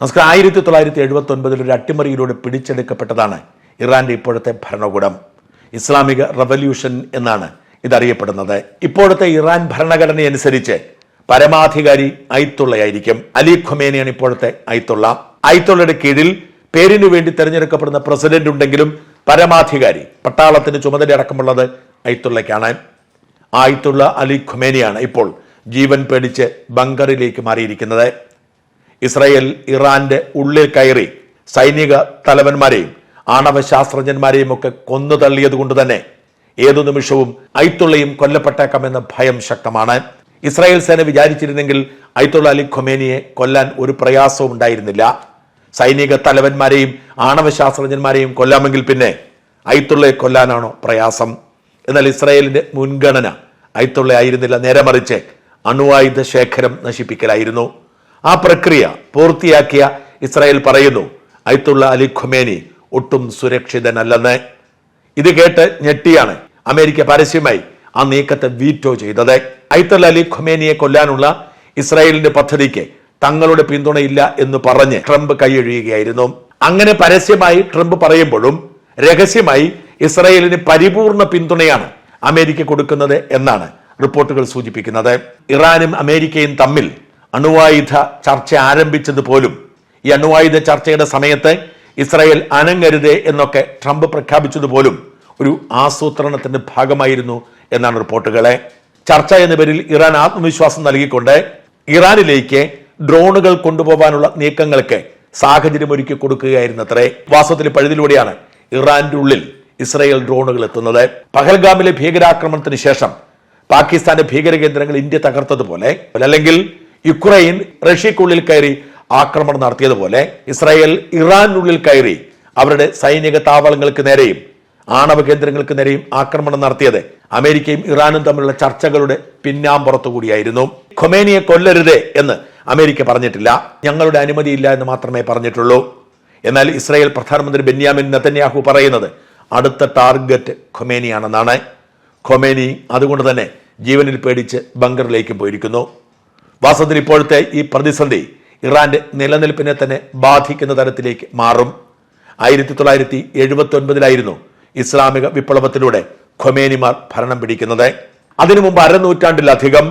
നമസ്കാരം. ആയിരത്തി തൊള്ളായിരത്തി എഴുപത്തി ഒൻപതിൽ ഒരു അട്ടിമറിയിലൂടെ പിടിച്ചെടുക്കപ്പെട്ടതാണ് ഇറാന്റെ ഇപ്പോഴത്തെ ഭരണകൂടം. ഇസ്ലാമിക റവല്യൂഷൻ എന്നാണ് ഇതറിയപ്പെടുന്നത്. ഇപ്പോഴത്തെ ഇറാൻ ഭരണഘടനയനുസരിച്ച് പരമാധികാരി ഐത്തുള്ളയായിരിക്കും അലി ഖൊമേനിയാണ് ഇപ്പോഴത്തെ ഐത്തുള്ള ഐത്തുള്ളയുടെ കീഴിൽ പേരിനു വേണ്ടി തെരഞ്ഞെടുക്കപ്പെടുന്ന പ്രസിഡന്റ് ഉണ്ടെങ്കിലും പരമാധികാരി പട്ടാളത്തിന് ചുമതലയടക്കമുള്ളത് ഐത്തുള്ളയ്ക്കാണ് ആയിത്തുള്ള അലി ഖുമേനിയാണ് ഇപ്പോൾ ജീവൻ പേടിച്ച് ബങ്കറിലേക്ക് മാറിയിരിക്കുന്നത്. ഇസ്രായേൽ ഇറാന്റെ ഉള്ളിൽ കയറി സൈനിക തലവന്മാരെയും ആണവ ശാസ്ത്രജ്ഞന്മാരെയും ഒക്കെ കൊന്നു തള്ളിയത് കൊണ്ട് തന്നെ ഏതു നിമിഷവും ഐത്തുള്ളയും കൊല്ലപ്പെട്ടേക്കാമെന്ന ഭയം ശക്തമാണ്. ഇസ്രായേൽ സേന വിചാരിച്ചിരുന്നെങ്കിൽ ഐത്തുള്ള അലി ഖൊമേനിയെ കൊല്ലാൻ ഒരു പ്രയാസവും ഉണ്ടായിരുന്നില്ല. സൈനിക തലവന്മാരെയും ആണവ ശാസ്ത്രജ്ഞന്മാരെയും കൊല്ലാമെങ്കിൽ പിന്നെ ഐത്തുള്ളയെ കൊല്ലാനാണോ പ്രയാസം? എന്നാൽ ഇസ്രായേലിന്റെ മുൻഗണന ഐത്തുള്ള ആയിരുന്നില്ല നേരെ മറിച്ച് അണുവായുധ ശേഖരം നശിപ്പിക്കലായിരുന്നു. ആ പ്രക്രിയ പൂർത്തിയാക്കിയ ഇസ്രായേൽ പറയുന്നു അയത്തുള്ള അലി ഖുമേനി ഒട്ടും സുരക്ഷിതനല്ലെന്ന്. ഇത് കേട്ട് ഞെട്ടിയാണ് അമേരിക്ക പരസ്യമായി ആ നീക്കത്തെ വീറ്റോ ചെയ്തത്. അയത്തുള്ള അലി ഖുമേനിയെ കൊല്ലാനുള്ള ഇസ്രായേലിന്റെ പദ്ധതിക്ക് തങ്ങളുടെ പിന്തുണയില്ല എന്ന് പറഞ്ഞ് ട്രംപ് കൈയൊഴിയുകയായിരുന്നു. അങ്ങനെ പരസ്യമായി ട്രംപ് പറയുമ്പോഴും രഹസ്യമായി ഇസ്രായേലിന് പരിപൂർണ പിന്തുണയാണ് അമേരിക്ക കൊടുക്കുന്നത് എന്നാണ് റിപ്പോർട്ടുകൾ സൂചിപ്പിക്കുന്നത്. ഇറാനും അമേരിക്കയും തമ്മിൽ അണുവായുധ ചർച്ച ആരംഭിച്ചത് പോലും ഈ അണുവായുധ ചർച്ചയുടെ സമയത്ത് ഇസ്രായേൽ അനങ്ങരുതേ എന്നൊക്കെ ട്രംപ് പ്രഖ്യാപിച്ചത് പോലും ഒരു ആസൂത്രണത്തിന്റെ ഭാഗമായിരുന്നു എന്നാണ് റിപ്പോർട്ടുകളെ. ചർച്ച എന്ന പേരിൽ ഇറാൻ ആത്മവിശ്വാസം നൽകിക്കൊണ്ട് ഇറാനിലേക്ക് ഡ്രോണുകൾ കൊണ്ടുപോകാനുള്ള നീക്കങ്ങൾക്ക് സാഹചര്യം ഒരുക്കി കൊടുക്കുകയായിരുന്നത്രേ. വാസ്തവത്തിൽ പഴുതിലൂടെയാണ് ഇറാന്റെ ഉള്ളിൽ ഇസ്രായേൽ ഡ്രോണുകൾ എത്തുന്നത്. പഹൽഗാമിലെ ഭീകരാക്രമണത്തിന് ശേഷം പാകിസ്ഥാന്റെ ഭീകര കേന്ദ്രങ്ങൾ ഇന്ത്യ തകർത്തതുപോലെ അല്ലെങ്കിൽ യുക്രൈൻ റഷ്യക്കുള്ളിൽ കയറി ആക്രമണം നടത്തിയതുപോലെ ഇസ്രായേൽ ഇറാനുള്ളിൽ കയറി അവരുടെ സൈനിക താവളങ്ങൾക്ക് നേരെയും ആണവ കേന്ദ്രങ്ങൾക്ക് നേരെയും ആക്രമണം നടത്തിയത്. അമേരിക്കയും ഇറാനും തമ്മിലുള്ള ചർച്ചകളുടെ പിന്നാമ്പുറത്തു കൂടിയായിരുന്നു. ഖൊമേനിയെ കൊല്ലരുത് എന്ന് അമേരിക്ക പറഞ്ഞിട്ടില്ല. ഞങ്ങളുടെ അനുമതിയില്ല എന്ന് മാത്രമേ പറഞ്ഞിട്ടുള്ളൂ. എന്നാൽ ഇസ്രായേൽ പ്രധാനമന്ത്രി ബെന്യാമിൻ നെതന്യാഹു പറയുന്നത് അടുത്ത ടാർഗറ്റ് ഖൊമേനിയാണെന്നാണ്. ഖൊമേനി അതുകൊണ്ട് തന്നെ ജീവനിൽ പേടിച്ച് ബങ്കറിലേക്ക് പോയിരിക്കുന്നു. വാസ്തവത്തിൽ ഇപ്പോഴത്തെ ഈ പ്രതിസന്ധി ഇറാന്റെ നിലനിൽപ്പിനെ തന്നെ ബാധിക്കുന്ന തരത്തിലേക്ക് മാറും. ആയിരത്തി തൊള്ളായിരത്തി എഴുപത്തി ഒൻപതിലായിരുന്നു ഇസ്ലാമിക വിപ്ലവത്തിലൂടെ ഖൊമേനിമാർ ഭരണം പിടിക്കുന്നത്. അതിനു മുമ്പ് അരനൂറ്റാണ്ടിലധികം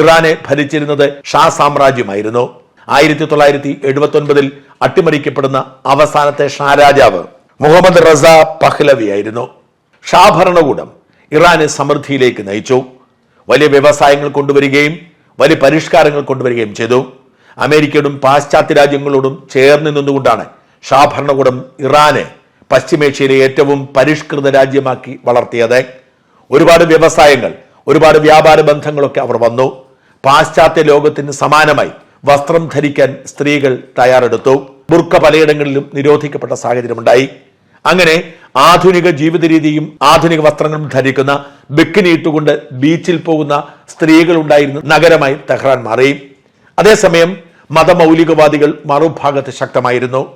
ഇറാനെ ഭരിച്ചിരുന്നത് ഷാ സാമ്രാജ്യമായിരുന്നു. ആയിരത്തി തൊള്ളായിരത്തി എഴുപത്തി ഒൻപതിൽ അട്ടിമറിക്കപ്പെടുന്ന അവസാനത്തെ ഷാ രാജാവ് മുഹമ്മദ് റസ പഹ്ലവി ആയിരുന്നു ഷാ ഭരണകൂടം ഇറാനെ സമൃദ്ധിയിലേക്ക് നയിച്ചു. വലിയ വ്യവസായങ്ങൾ കൊണ്ടുവരികയും വലിയ പരിഷ്കാരങ്ങൾ കൊണ്ടുവരികയും ചെയ്തു. അമേരിക്കയോടും പാശ്ചാത്യ രാജ്യങ്ങളോടും ചേർന്ന് നിന്നുകൊണ്ടാണ് ഷാ ഭരണകൂടം ഇറാനെ പശ്ചിമേഷ്യയിലെ ഏറ്റവും പരിഷ്കൃത രാജ്യമാക്കി വളർത്തിയത്. ഒരുപാട് വ്യവസായങ്ങൾ ഒരുപാട് വ്യാപാര ബന്ധങ്ങളൊക്കെ അവർ വന്നു. പാശ്ചാത്യ ലോകത്തിന് സമാനമായി വസ്ത്രം ധരിക്കാൻ സ്ത്രീകൾ തയ്യാറെടുത്തു. ബുർക്ക പലയിടങ്ങളിലും നിരോധിക്കപ്പെട്ട സാഹചര്യമുണ്ടായി. അങ്ങനെ ആധുനിക ജീവിത രീതിയും ആധുനിക വസ്ത്രങ്ങളും ധരിക്കുന്ന ബിക്കിനി ഇട്ടുകൊണ്ട് ബീച്ചിൽ പോകുന്ന സ്ത്രീകൾ ഉണ്ടായിരുന്ന നഗരമായി തെഹ്റാൻ മാറി. അതേസമയം മതമൗലികവാദികൾ മറുഭാഗത്ത് ശക്തമായിരുന്നു.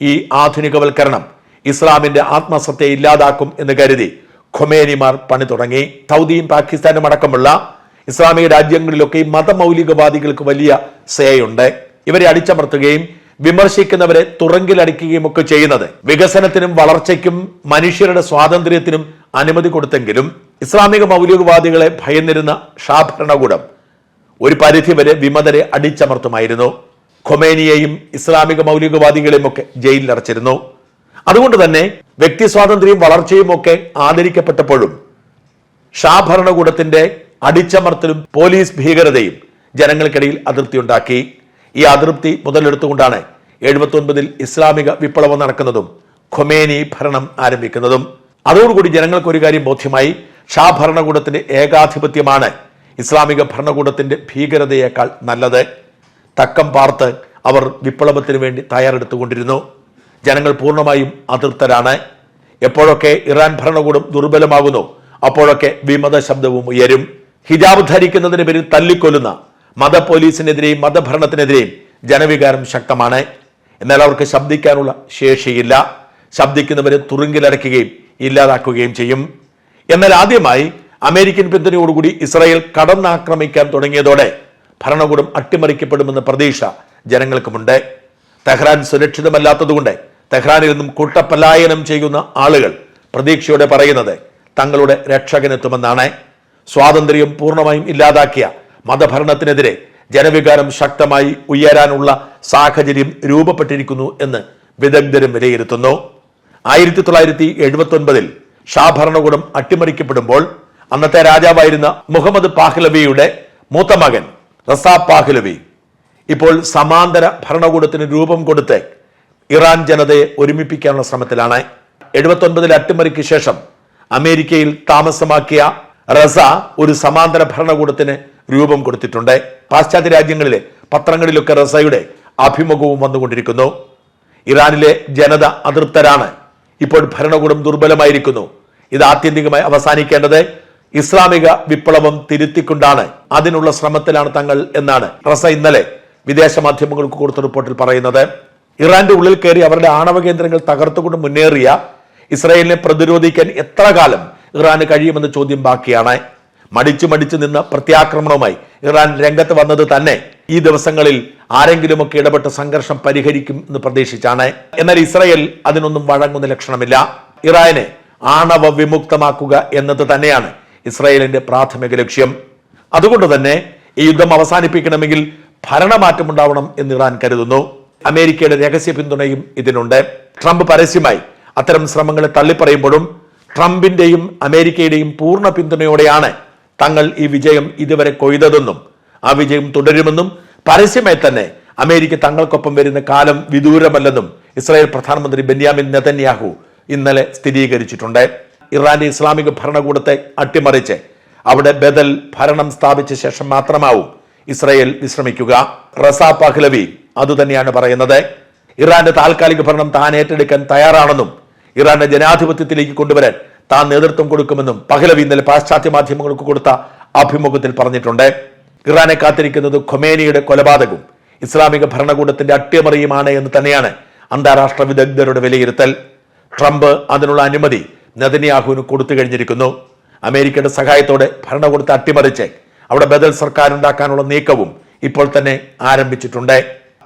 ഈ ആധുനികവൽക്കരണം ഇസ്ലാമിന്റെ ആത്മസത്തെ ഇല്ലാതാക്കും എന്ന് കരുതി ഖൊമേനിമാർ പണി തുടങ്ങി. സൗദിയും പാകിസ്ഥാനും അടക്കമുള്ള ഇസ്ലാമിക രാജ്യങ്ങളിലൊക്കെ മതമൗലികവാദികൾക്ക് വലിയ സേയുണ്ട്. ഇവരെ അടിച്ചമർത്തുകയും വിമർശിക്കുന്നവരെ തുറങ്കിലടിക്കുകയും ഒക്കെ ചെയ്യുന്നത്. വികസനത്തിനും വളർച്ചയ്ക്കും മനുഷ്യരുടെ സ്വാതന്ത്ര്യത്തിനും അനുമതി കൊടുത്തെങ്കിലും ഇസ്ലാമിക മൗലികവാദികളെ ഭയന്നിരുന്ന ഷാ ഭരണകൂടം ഒരു പരിധിവരെ വിമതരെ അടിച്ചമർത്തുമായിരുന്നു. ഖൊമേനിയെയും ഇസ്ലാമിക മൗലികവാദികളെയും ഒക്കെ ജയിലിലടച്ചിരുന്നു അതുകൊണ്ട് തന്നെ വ്യക്തി സ്വാതന്ത്ര്യവും വളർച്ചയും ഒക്കെ ആദരിക്കപ്പെട്ടപ്പോഴും ഷാ ഭരണകൂടത്തിന്റെ അടിച്ചമർത്തലും പോലീസ് ഭീകരതയും ജനങ്ങൾക്കിടയിൽ അതിർത്തി ഉണ്ടാക്കി ഈ അതൃപ്തി മുതലെടുത്തുകൊണ്ടാണ് എഴുപത്തി ഒൻപതിൽ ഇസ്ലാമിക വിപ്ലവം നടക്കുന്നതും ഖൊമേനി ഭരണം ആരംഭിക്കുന്നതും. അതോടുകൂടി ജനങ്ങൾക്ക് ഒരു കാര്യം ബോധ്യമായി ഷാ ഭരണകൂടത്തിന്റെ ഏകാധിപത്യമാണ് ഇസ്ലാമിക ഭരണകൂടത്തിന്റെ ഭീകരതയേക്കാൾ നല്ലത്. തക്കം പാർത്ത് അവർ വിപ്ലവത്തിന് വേണ്ടി തയ്യാറെടുത്തുകൊണ്ടിരുന്നു. ജനങ്ങൾ പൂർണമായും അതൃപ്തരാണ്. എപ്പോഴൊക്കെ ഇറാൻ ഭരണകൂടം ദുർബലമാകുന്നു അപ്പോഴൊക്കെ വിമത ശബ്ദവും ഉയരും. ഹിജാബ് ധരിക്കുന്നതിന് പേരിൽ തല്ലിക്കൊല്ലുന്ന മത പോലീസിനെതിരെയും മതഭരണത്തിനെതിരെയും ജനവികാരം ശക്തമാണ്. എന്നാൽ അവർക്ക് ശബ്ദിക്കാനുള്ള ശേഷിയില്ല. ശബ്ദിക്കുന്നവരെ തുറുങ്കിലടയ്ക്കുകയും ഇല്ലാതാക്കുകയും ചെയ്യും. എന്നാൽ ആദ്യമായി അമേരിക്കൻ പിന്തുണയോടുകൂടി ഇസ്രായേൽ കടന്നാക്രമിക്കാൻ തുടങ്ങിയതോടെ ഭരണകൂടം അട്ടിമറിക്കപ്പെടുമെന്ന പ്രതീക്ഷ ജനങ്ങൾക്കുമുണ്ട്. തെഹ്റാൻ സുരക്ഷിതമല്ലാത്തതുകൊണ്ട് തെഹ്റാനിൽ നിന്നും കൂട്ടപ്പലായനം ചെയ്യുന്ന ആളുകൾ പ്രതീക്ഷയോടെ പറയുന്നത് തങ്ങളുടെ രക്ഷകനെത്തുമെന്നാണ്. സ്വാതന്ത്ര്യം പൂർണമായും ഇല്ലാതാക്കിയ മതഭരണത്തിനെതിരെ ജനവികാരം ശക്തമായി ഉയരാനുള്ള സാഹചര്യം രൂപപ്പെട്ടിരിക്കുന്നു എന്ന് വിദഗ്ധരും വിലയിരുത്തുന്നു. ആയിരത്തി തൊള്ളായിരത്തി എഴുപത്തി ഒൻപതിൽ ഷാ ഭരണകൂടം അട്ടിമറിക്കപ്പെടുമ്പോൾ അന്നത്തെ രാജാവായിരുന്ന മുഹമ്മദ് പാഹ്ലവിയുടെ മൂത്ത മകൻ റസാ പാഹ്ലവി ഇപ്പോൾ സമാന്തര ഭരണകൂടത്തിന് രൂപം കൊടുത്ത് ഇറാൻ ജനതയെ ഒരുമിപ്പിക്കാനുള്ള ശ്രമത്തിലാണ്. എഴുപത്തി ഒൻപതിൽ അട്ടിമറിക്ക് ശേഷം അമേരിക്കയിൽ താമസമാക്കിയ റസ ഒരു സമാന്തര ഭരണകൂടത്തിന് രൂപം കൊടുത്തിട്ടുണ്ട്. പാശ്ചാത്യ രാജ്യങ്ങളിലെ പത്രങ്ങളിലൊക്കെ റസയുടെ അഭിമുഖവും വന്നുകൊണ്ടിരിക്കുന്നു. ഇറാനിലെ ജനത അതൃപ്തരാണ്. ഇപ്പോൾ ഭരണകൂടം ദുർബലമായിരിക്കുന്നു. ഇത് ആത്യന്തികമായി അവസാനിക്കേണ്ടത് ഇസ്ലാമിക വിപ്ലവം തിരുത്തിക്കൊണ്ടാണ്. അതിനുള്ള ശ്രമത്തിലാണ് തങ്ങൾ എന്നാണ് റസ ഇന്നലെ വിദേശ മാധ്യമങ്ങൾക്ക് കൊടുത്ത റിപ്പോർട്ടിൽ പറയുന്നത്. ഇറാന്റെ ഉള്ളിൽ കയറി അവരുടെ ആണവ കേന്ദ്രങ്ങൾ തകർത്തുകൊണ്ട് മുന്നേറിയ ഇസ്രായേലിനെ പ്രതിരോധിക്കാൻ എത്ര കാലം ഇറാന് കഴിയുമെന്ന ചോദ്യം ബാക്കിയാണ്. മടിച്ചു മടിച്ചു നിന്ന് പ്രത്യാക്രമണവുമായി ഇറാൻ രംഗത്ത് വന്നത് തന്നെ ഈ ദിവസങ്ങളിൽ ആരെങ്കിലുമൊക്കെ ഇടപെട്ട് സംഘർഷം പരിഹരിക്കും എന്ന് പ്രതീക്ഷിച്ചാണ്. എന്നാൽ ഇസ്രയേൽ അതിനൊന്നും വഴങ്ങുന്ന ലക്ഷണമില്ല. ഇറാനെ ആണവ വിമുക്തമാക്കുക എന്നത് തന്നെയാണ് ഇസ്രയേലിന്റെ പ്രാഥമിക ലക്ഷ്യം. അതുകൊണ്ട് തന്നെ ഈ യുദ്ധം അവസാനിപ്പിക്കണമെങ്കിൽ ഭരണമാറ്റം ഉണ്ടാവണം എന്ന് ഇറാൻ കരുതുന്നു. അമേരിക്കയുടെ രഹസ്യ പിന്തുണയും ഇതിനുണ്ട്. ട്രംപ് പരസ്യമായി അത്തരം ശ്രമങ്ങളെ തള്ളിപ്പറയുമ്പോഴും ട്രംപിന്റെയും അമേരിക്കയുടെയും പൂർണ പിന്തുണയോടെയാണ് തങ്ങൾ ഈ വിജയം ഇതുവരെ കൊയ്തതെന്നും ആ വിജയം തുടരുമെന്നും പരസ്യമായി തന്നെ അമേരിക്ക തങ്ങൾക്കൊപ്പം വരുന്ന കാലം വിദൂരമല്ലെന്നും ഇസ്രായേൽ പ്രധാനമന്ത്രി ബെന്യാമിൻ നെതന്യാഹു ഇന്നലെ സ്ഥിരീകരിച്ചിട്ടുണ്ട്. ഇറാന്റെ ഇസ്ലാമിക ഭരണകൂടത്തെ അട്ടിമറിച്ച് അവിടെ ബദൽ ഭരണം സ്ഥാപിച്ച ശേഷം മാത്രമാവും ഇസ്രായേൽ വിശ്രമിക്കുക. റസ പഹ്ലവി അതുതന്നെയാണ് പറയുന്നത്. ഇറാന്റെ താൽക്കാലിക ഭരണം താൻ ഏറ്റെടുക്കാൻ തയ്യാറാണെന്നും ഇറാന്റെ ജനാധിപത്യത്തിലേക്ക് കൊണ്ടുവരാൻ താൻ നേതൃത്വം കൊടുക്കുമെന്നും പഹലവി ഇന്നലെ പാശ്ചാത്യ മാധ്യമങ്ങൾക്ക് കൊടുത്ത അഭിമുഖത്തിൽ പറഞ്ഞിട്ടുണ്ട്. ഇറാനെ കാത്തിരിക്കുന്നത് ഖൊമേനിയുടെ കൊലപാതകവും ഇസ്ലാമിക ഭരണകൂടത്തിന്റെ അട്ടിമറിയുമാണ് എന്ന് തന്നെയാണ് അന്താരാഷ്ട്ര വിദഗ്ധരുടെ വിലയിരുത്തൽ. ട്രംപ് അതിനുള്ള അനുമതി നെതന്യാഹുവിന് കൊടുത്തു കഴിഞ്ഞിരിക്കുന്നു. അമേരിക്കയുടെ സഹായത്തോടെ ഭരണകൂടത്തെ അട്ടിമറിച്ച് അവിടെ ബദൽ സർക്കാർ ഉണ്ടാക്കാനുള്ള നീക്കവും ഇപ്പോൾ തന്നെ ആരംഭിച്ചിട്ടുണ്ട്.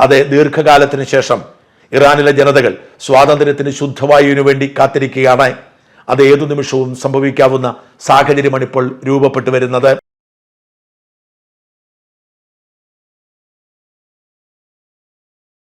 അത് ദീർഘകാലത്തിന് ശേഷം ഇറാനിലെ ജനതകൾ സ്വാതന്ത്ര്യത്തിന് ശുദ്ധവായുവിനു വേണ്ടി കാത്തിരിക്കുകയാണ്. അത് ഏതു നിമിഷവും സംഭവിക്കാവുന്ന സാഹചര്യമാണ് ഇപ്പോൾ രൂപപ്പെട്ടു വരുന്നത്.